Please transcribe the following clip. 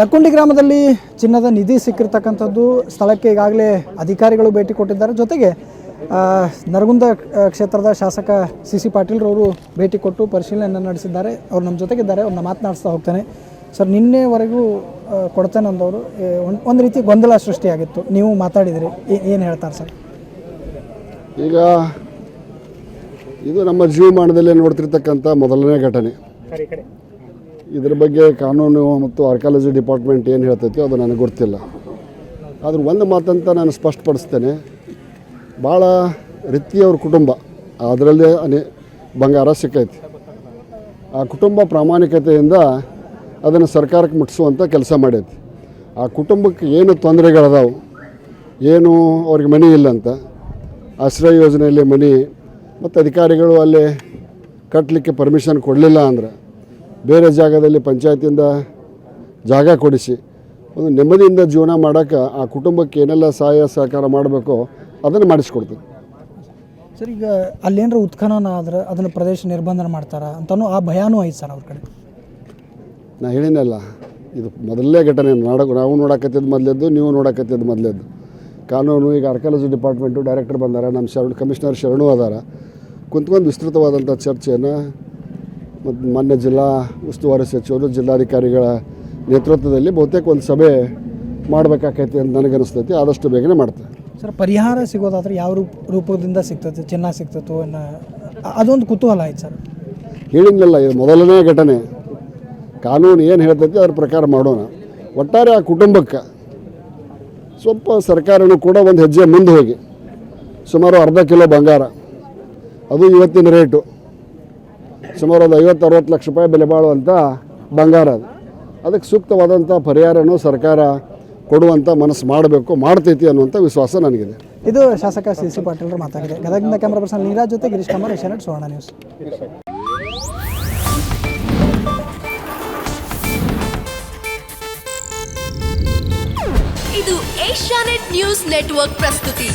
ಲಕ್ಕುಂಡಿ ಗ್ರಾಮದಲ್ಲಿ ಚಿನ್ನದ ನಿಧಿ ಸಿಕ್ಕಿರ್ತಕ್ಕಂಥದ್ದು ಸ್ಥಳಕ್ಕೆ ಈಗಾಗಲೇ ಅಧಿಕಾರಿಗಳು ಭೇಟಿ ಕೊಟ್ಟಿದ್ದಾರೆ. ಜೊತೆಗೆ ನರಗುಂದ ಕ್ಷೇತ್ರದ ಶಾಸಕ ಸಿ ಸಿ ಪಾಟೀಲ್ರವರು ಭೇಟಿ ಕೊಟ್ಟು ಪರಿಶೀಲನೆ ನಡೆಸಿದ್ದಾರೆ. ಅವ್ರು ನಮ್ಮ ಜೊತೆಗಿದ್ದಾರೆ ಅವ್ರನ್ನ ಮಾತನಾಡಿಸ್ತಾ ಹೋಗ್ತಾನೆ. ಸರ್ ನಿನ್ನೆವರೆಗೂ ಕೊಡ್ತಾನೆ ಅಂದವರು ಒಂದು ಒಂದು ರೀತಿ ಗೊಂದಲ ಸೃಷ್ಟಿಯಾಗಿತ್ತು. ನೀವು ಮಾತಾಡಿದಿರಿ ಏನು ಹೇಳ್ತಾರೆ ಸರ್? ಈಗ ಇದು ನಮ್ಮ ಜೀವಮಾನದಲ್ಲಿ ನೋಡ್ತಿರ್ತಕ್ಕಂಥ ಮೊದಲನೇ ಘಟನೆ. ಇದ್ರ ಬಗ್ಗೆ ಕಾನೂನು ಮತ್ತು ಆರ್ಕಾಲಜಿ ಡಿಪಾರ್ಟ್ಮೆಂಟ್ ಏನು ಹೇಳ್ತೈತಿ ಅದು ನನಗೆ ಗೊತ್ತಿಲ್ಲ. ಆದ್ರೆ ಒಂದು ಮಾತಂತ ನಾನು ಸ್ಪಷ್ಟಪಡಿಸ್ತೇನೆ. ಭಾಳ ರೀತಿಯವ್ರ ಕುಟುಂಬ, ಅದರಲ್ಲೇ ಅನೇ ಬಂಗಾರ ಸಿಕ್ಕೈತಿ. ಆ ಕುಟುಂಬ ಪ್ರಾಮಾಣಿಕತೆಯಿಂದ ಅದನ್ನು ಸರ್ಕಾರಕ್ಕೆ ಮುಟ್ಟಿಸುವಂಥ ಕೆಲಸ ಮಾಡೈತಿ. ಆ ಕುಟುಂಬಕ್ಕೆ ಏನು ತೊಂದರೆಗಳದಾವು, ಏನು ಅವ್ರಿಗೆ ಮನೆ ಇಲ್ಲ ಅಂತ, ಆಶ್ರಯ ಯೋಜನೆಯಲ್ಲಿ ಮನೆ, ಮತ್ತು ಅಧಿಕಾರಿಗಳು ಅಲ್ಲಿ ಕಟ್ಟಲಿಕ್ಕೆ ಪರ್ಮಿಷನ್ ಕೊಡಲಿಲ್ಲ ಅಂದ್ರೆ ಬೇರೆ ಜಾಗದಲ್ಲಿ ಪಂಚಾಯತಿಯಿಂದ ಜಾಗ ಕೊಡಿಸಿ ಒಂದು ನೆಮ್ಮದಿಯಿಂದ ಜೀವನ ಮಾಡೋಕ್ಕೆ ಆ ಕುಟುಂಬಕ್ಕೆ ಏನೆಲ್ಲ ಸಹಾಯ ಸಹಕಾರ ಮಾಡಬೇಕೋ ಅದನ್ನು ಮಾಡಿಸ್ಕೊಡ್ತೀವಿ ಸರ್ ಈಗ ಅಲ್ಲೇನಾರ ಉತ್ಖನನ ಆದ್ರೆ ಅದನ್ನು ಪ್ರದೇಶ ನಿರ್ಬಂಧನ ಮಾಡ್ತಾರ ಅಂತಲೂ ಆ ಭಯಾನೂ ಐತೆ ಸರ್ ಅವ್ರ ಕಡೆ. ನಾ ಹೇಳಿನಲ್ಲ ಇದು ಮೊದಲನೇ ಘಟನೆ ನಾಡ ನಾವು ನೋಡಕತ್ತಿದ್ದು ಮೊದಲೆದ್ದು ನೀವು ನೋಡಕತ್ತಿದ್ದು ಮೊದಲೆದ್ದು. ಕಾನೂನು ಈಗ ಆರ್ಕಾಲಜಿ ಡಿಪಾರ್ಟ್ಮೆಂಟು ಡೈರೆಕ್ಟರ್ ಬಂದಾರ ನಮ್ಮ ಶರಣ ಕಮಿಷನರ್ ಶರಣು ಅದಾರ. ಕುಂತ್ಕೊಂಡು ವಿಸ್ತೃತವಾದಂಥ ಚರ್ಚೆಯನ್ನು ಮತ್ತು ಮಾನ್ಯ ಜಿಲ್ಲಾ ಉಸ್ತುವಾರಿ ಸಚಿವರು ಜಿಲ್ಲಾಧಿಕಾರಿಗಳ ನೇತೃತ್ವದಲ್ಲಿ ಬಹುತೇಕ ಒಂದು ಸಭೆ ಮಾಡಬೇಕಾಕೈತಿ ಅಂತ ನನಗನ್ನಿಸ್ತೈತಿ. ಆದಷ್ಟು ಬೇಗನೆ ಮಾಡ್ತೇವೆ ಸರ್ ಪರಿಹಾರ ಸಿಗೋದಾದ್ರೆ ಯಾವ ರೂಪ ರೂಪದಿಂದ ಸಿಗ್ತದೆ ಚೆನ್ನಾಗಿ ಸಿಗ್ತದೋ ಅನ್ನೋ ಅದೊಂದು ಕುತೂಹಲ ಆಯ್ತು ಸರ್. ಹೇಳಿದ್ನಲ್ಲ ಇದು ಮೊದಲನೇ ಘಟನೆ. ಕಾನೂನು ಏನು ಹೇಳ್ತೈತಿ ಅದ್ರ ಪ್ರಕಾರ ಮಾಡೋಣ. ಒಟ್ಟಾರೆ ಆ ಕುಟುಂಬಕ್ಕೆ ಸ್ವಲ್ಪ ಸರ್ಕಾರನೂ ಕೂಡ ಒಂದು ಹೆಜ್ಜೆ ಮುಂದೆ ಹೋಗಿ. ಸುಮಾರು ಅರ್ಧ ಕಿಲೋ ಬಂಗಾರ. ಅದು ಇವತ್ತಿನ ರೇಟು. ಸುಮಾರು ಒಂದು ಐವತ್ತು ಅರವತ್ತು ಲಕ್ಷ ರೂಪಾಯಿ ಬೆಲೆ ಬಾಳುವಂಥ ಬಂಗಾರ ಅದು. ಅದಕ್ಕೆ ಸೂಕ್ತವಾದಂಥ ಪರಿಹಾರನೂ ಸರ್ಕಾರ ಕೊಡುವಂಥ ಮನಸ್ಸು ಮಾಡಬೇಕು ಮಾಡ್ತೈತಿ ಅನ್ನುವಂಥ ವಿಶ್ವಾಸ ನನಗಿದೆ. ಇದು ಶಾಸಕ ಸಿ ಸಿ ಪಾಟೀಲ್ ಮಾತಾಡಿದೆ ಗದಗಿನ ಕ್ಯಾಮ್ರಾ ಪರ್ಸನ್ ನೀರಾಜ್ ಜೊತೆ ಗಿರೀಶ್ ಕುಮಾರ್ ಏಷ್ಯಾನೆಟ್ ಸುವರ್ಣ ನ್ಯೂಸ್. ಇದು ಏಷ್ಯಾನೆಟ್ ನ್ಯೂಸ್ ನೆಟ್ವರ್ಕ್ ಪ್ರಸ್ತುತಿ.